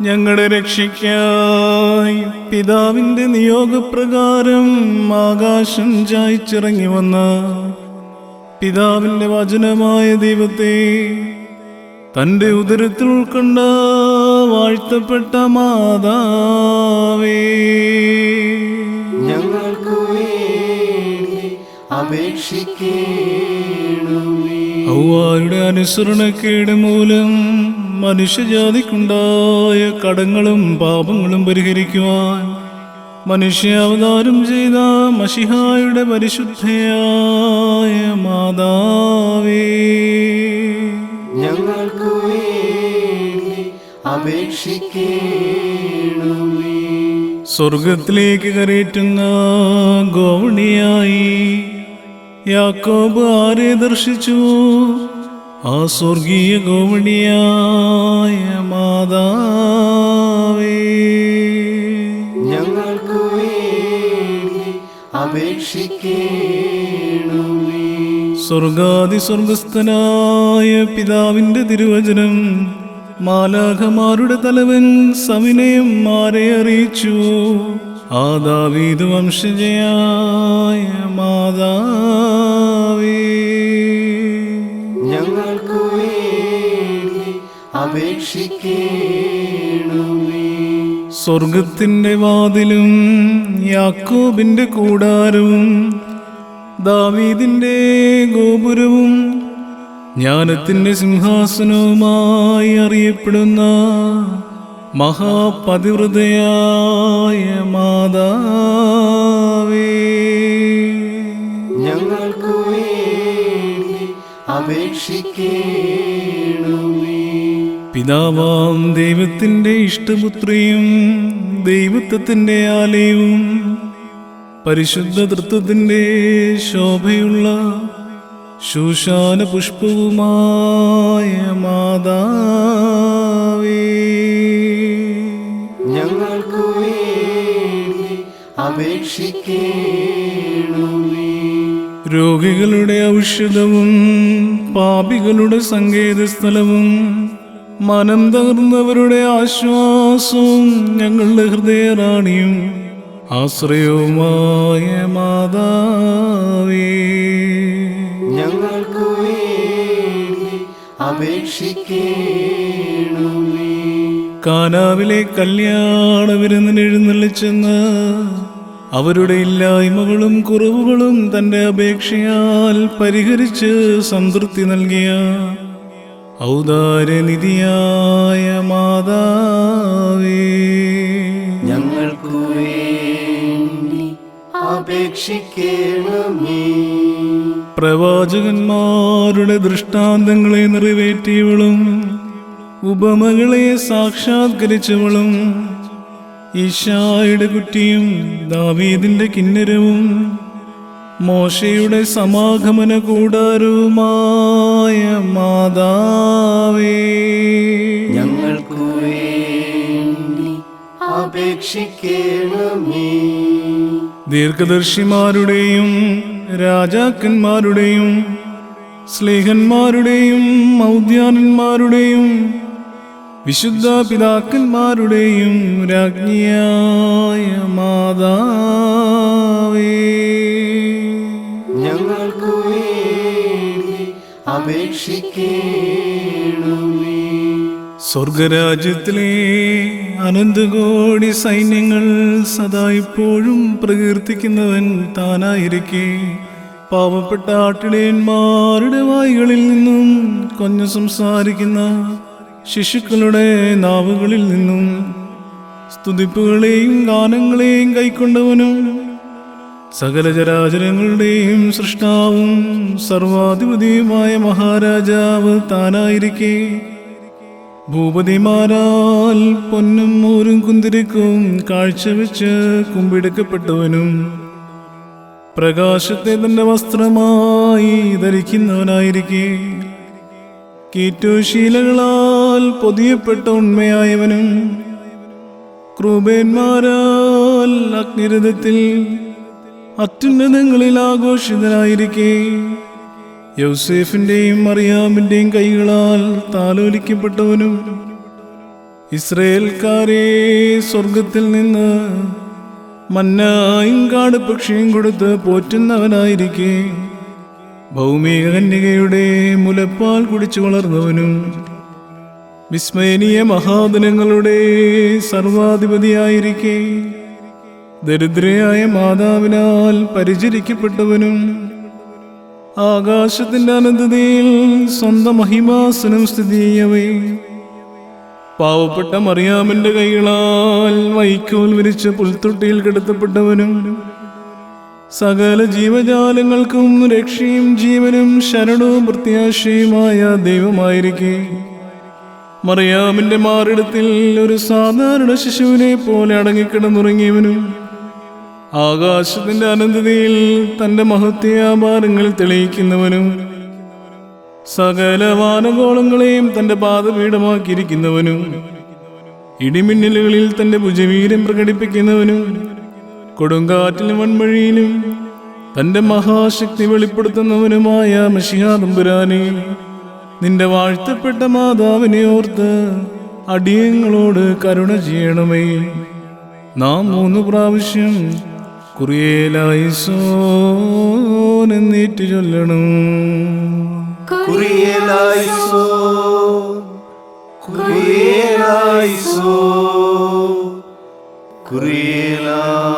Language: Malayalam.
ഞങ്ങളുടെ രക്ഷിക്കായി. പിതാവിന്റെ നിയോഗപ്രകാരം ആകാശം ചായ്ച്ചിറങ്ങി വന്ന പിതാവിന്റെ വചനമായ ദൈവത്തെ തന്റെ ഉദരത്തിൽ ഉൾക്കൊണ്ട വാഴ്ത്തപ്പെട്ട മാതാവേ. ഞങ്ങൾക്ക് അപേക്ഷിക്കണമേ. ഔവായുടെ അനുസരണക്കേട് മൂലം മനുഷ്യജാതിക്കുണ്ടായ കടങ്ങളും പാപങ്ങളും പരിഹരിക്കുവാൻ മനുഷ്യാവതാരം ചെയ്ത മഷിഹായുടെ പരിശുദ്ധയായ മാതാവേ. ഞങ്ങൾക്ക് വേണ്ടി അപേക്ഷിക്കണമേ. സ്വർഗത്തിലേക്ക് കരയറ്റുന്ന ഗോവണിയായി യാക്കോബ് ആരെ ദർശിച്ചു? ആ സ്വർഗീയ ഗോവണിയായ മാതാവേ. ഞങ്ങൾക്ക് വേണ്ടി അപേക്ഷിക്കണമേ. സ്വർഗാതി സ്വർഗസ്ഥനായ പിതാവിന്റെ തിരുവചനം മാലാഖമാരുടെ തലവൻ സവിനയം മാരെ അറിയിച്ചു? ആ വംശജയായ മാതാവേ. ഞങ്ങൾക്ക് വേണ്ടി അപേക്ഷിക്കണമേ. സ്വർഗത്തിന്റെ വാതിലും യാക്കോബിന്റെ കൂടാരവും ദാവീദിന്റെ ഗോപുരവും ജ്ഞാനത്തിന്റെ സിംഹാസനവുമായി അറിയപ്പെടുന്ന മഹാപതിവ്രതയായ മാതാവേ. അപേക്ഷിക്കണമേ. പിതാവാം ദൈവത്തിന്റെ ഇഷ്ടപുത്രിയും ദൈവത്വത്തിന്റെ ആലയവും പരിശുദ്ധ തൃത്വത്തിന്റെ ശോഭയുള്ള ശൂശാന പുഷ്പവുമായ മാതാവേ. ഞങ്ങൾക്ക് വേണ്ടി അപേക്ഷിക്കണമേ. രോഗികളുടെ ഔഷധവും പാപികളുടെ സങ്കേതസ്ഥലവും മനം തകർന്നവരുടെ ആശ്വാസവും ഞങ്ങളുടെ ഹൃദയറാണിയും. ആശ്രയവുമായ മാതാവേ. ഞങ്ങൾക്ക് വേണ്ടി അപേക്ഷിക്കണമേ. കാനാവിലെ കല്യാണ വിരുന്നിന് എഴുന്നള്ളിച്ചെന്ന് അവരുടെ ഇല്ലായ്മകളും കുറവുകളും തന്റെ അപേക്ഷയാൽ പരിഹരിച്ച് സംതൃപ്തി നൽകിയ ഔദാര്യനിധിയായ മാതാവേ. ഞങ്ങൾക്കു വേണ്ടി അപേക്ഷിക്കണമേ. പ്രവാചകന്മാരുടെ ദൃഷ്ടാന്തങ്ങളെ നിറവേറ്റിയവളും ഉപമകളെ സാക്ഷാത്കരിച്ചവളും ഈശായുടെ കുട്ടിയും ദാവീദിന്റെ കിന്നരവും മോശയുടെ സമാഗമന കൂടാരവുമായ മാതാവേ. ഞങ്ങൾക്ക് വേണ്ടി അപേക്ഷിക്കണമേ. ദീർഘദർശിമാരുടെയും രാജാക്കന്മാരുടെയും സ്ലേഹന്മാരുടെയും മൗദ്യാനന്മാരുടെയും വിശുദ്ധ പിതാക്കന്മാരുടെയും രാജ്ഞിയായ മാതാവേ. ഞങ്ങൾക്ക് വേണ്ടി അപേക്ഷിക്കണമേ. സ്വർഗരാജ്യത്തിലെ അനന്തകോടി സൈന്യങ്ങൾ സദാ ഇപ്പോഴും പ്രകീർത്തിക്കുന്നവൻ താനായിരിക്കെ. പാവപ്പെട്ട ആട്ടിടയന്മാരുടെ വായികളിൽ നിന്നും കൊഞ്ഞു സംസാരിക്കുന്ന ശിശുക്കളുടെ നാവുകളിൽ നിന്നും സ്തുതിപ്പുകളെയും ഗാനങ്ങളെയും കൈക്കൊണ്ടവനും സകല ചരാചരങ്ങളുടെയും സൃഷ്ടാവും സർവാധിപതിയുമായ മഹാരാജാവ് താനായിരിക്കെ. ഭൂപതിമാരാൽ പൊന്നും മോരും കുന്തിരിക്കും കാഴ്ചവെച്ച് കുമ്പിടുക്കപ്പെട്ടവനും പ്രകാശത്തെ തന്റെ വസ്ത്രമായി ധരിക്കുന്നവനായിരിക്കെ. കീറ്റോശീലകളാൽ പൊതിയപ്പെട്ട ഉണ്മയായവനും ക്രൂബേന്മാരാൽ അഗ്നിരഥത്തിൽ അത്യുന്നതങ്ങളിൽ ആഘോഷിതനായിരിക്കെ. യൗസേഫിന്റെയും മറിയാമിന്റെയും കൈകളാൽ താലോലിക്കപ്പെട്ടവനും ഇസ്രയേൽക്കാരെ സ്വർഗത്തിൽ നിന്ന് മന്നായും കാട് പക്ഷിയും കൊടുത്ത് പോറ്റുന്നവനായിരിക്കെ. ഭൗമിക കന്യകയുടെ മുലപ്പാൽ കുടിച്ചു വളർന്നവനും വിസ്മയനീയ മഹാദിനങ്ങളുടെ സർവാധിപതിയായിരിക്കെ. ദരിദ്രയായ മാതാവിനാൽ പരിചരിക്കപ്പെട്ടവനും ആകാശത്തിന്റെ അനന്തതയിൽ സ്വന്തം മഹിമാസനം സ്ഥിതി ചെയ്യവേ പാവപ്പെട്ട മറിയാമിന്റെ കൈകളാൽ വൈക്കോൽ വിരിച്ച് പുൽത്തൊട്ടിയിൽ കിടത്തപ്പെട്ടവനും സകല ജീവജാലങ്ങൾക്കും രക്ഷയും ജീവനും ശരണവും പ്രത്യാശയുമായ ദൈവമായിരിക്കെ. മറിയാമിന്റെ മാറിടത്തിൽ ഒരു സാധാരണ ശിശുവിനെ പോലെ അടങ്ങിക്കിടന്നുറങ്ങിയവനും ആകാശത്തിന്റെ അനന്തതയിൽ തന്റെ മഹത്യാഭാരങ്ങൾ തെളിയിക്കുന്നവനും സകല വാനഗോളങ്ങളെയും തന്റെ പാദപീഠമാക്കിയിരിക്കുന്നവനും ഇടിമിന്നലുകളിൽ തന്റെ ഭുജവീരം പ്രകടിപ്പിക്കുന്നവനും കൊടുങ്കാറ്റിലും വൺമഴിയിലും തന്റെ മഹാശക്തി വെളിപ്പെടുത്തുന്നവനുമായ മഷിഹാദമ്പുരാനെ നിന്റെ വാഴ്ത്തപ്പെട്ട മാതാവിനെ ഓർത്ത് അടിയങ്ങളോട് കരുണ ചെയ്യണമേ. നാം മൂന്ന് പ്രാവശ്യം കുറിയേലായി എന്നീറ്റ് ചൊല്ലണം. കുറിയലായിസോ കുറിയലായിസോ കുറിയലായിസോ